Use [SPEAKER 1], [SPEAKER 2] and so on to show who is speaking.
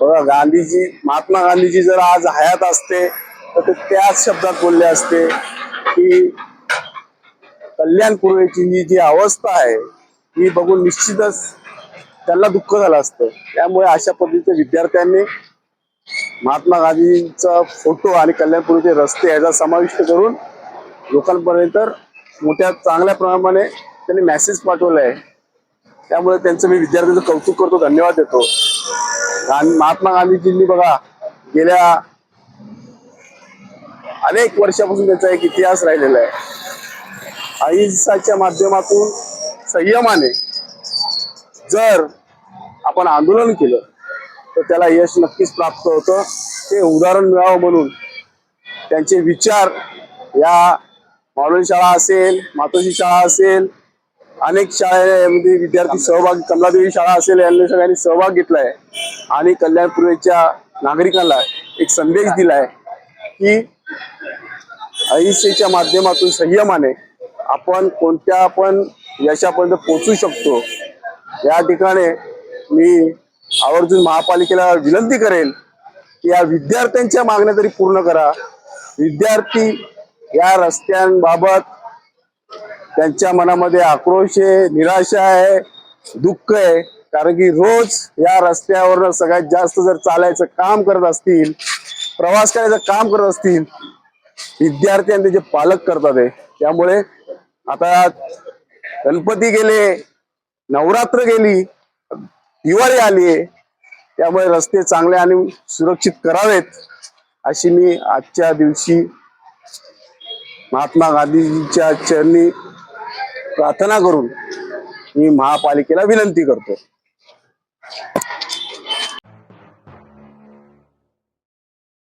[SPEAKER 1] बघा गांधीजी महात्मा गांधीजी जर आज हयात असते तर ते त्याच शब्दात बोलले असते की कल्याणपूर्वेची ही जी अवस्था आहे ही बघून निश्चितच त्यांना दुःख झालं असतं. त्यामुळे अशा पद्धतीचे विद्यार्थ्यांनी महात्मा गांधींचा फोटो आणि कल्याणपूर्वीचे रस्ते याचा समाविष्ट करून लोकांपर्यंत मोठ्या चांगल्या प्रमाणे त्यांनी मेसेज पाठवला आहे त्यामुळे त्यांचं मी विद्यार्थ्यांचं कौतुक करतो धन्यवाद देतो. महात्मा गांधीजींनी बघा गेल्या अनेक वर्षापासून त्याचा एक इतिहास राहिलेला आहे. अहिंसाच्या माध्यमातून संयमाने जर आपण आंदोलन केलं तर त्याला यश नक्कीच प्राप्त होतं. ते उदाहरण मिळावं म्हणून त्यांचे विचार या मॉडेल शाळा असेल मातोश्री शाळा असेल अनेक शाळेमध्ये विद्यार्थी सहभाग कमलादेवी शाळा असेल यांनी सगळ्यांनी सहभाग घेतलाय. आणि कल्याणपूर्वेच्या नागरिकांना एक संदेश दिलाय की अहिंसेच्या माध्यमातून संयमाने आपण कोणत्या पण यशापर्यंत पोचू शकतो. या ठिकाणी मी आवर्जून महापालिकेला विनंती करेल की या विद्यार्थ्यांच्या मागण्या तरी पूर्ण करा. विद्यार्थी या रस्त्यांबाबत त्यांच्या मनामध्ये आक्रोश आहे निराशा आहे दुःख आहे. कारण की रोज या रस्त्यावर सगळ्यात जास्त जर चालायचं काम करत असतील प्रवास करायचं काम करत असतील विद्यार्थी आणि त्याचे पालक करतात आहे त्यामुळे आता गणपती गेले नवरात्र गेली दिवाळी आली त्यामुळे रस्ते चांगले आणि सुरक्षित करावेत अशी मी आजच्या दिवशी महात्मा गांधीजींच्या चरणी प्रार्थना करून मी महापालिकेला विनंती करतो.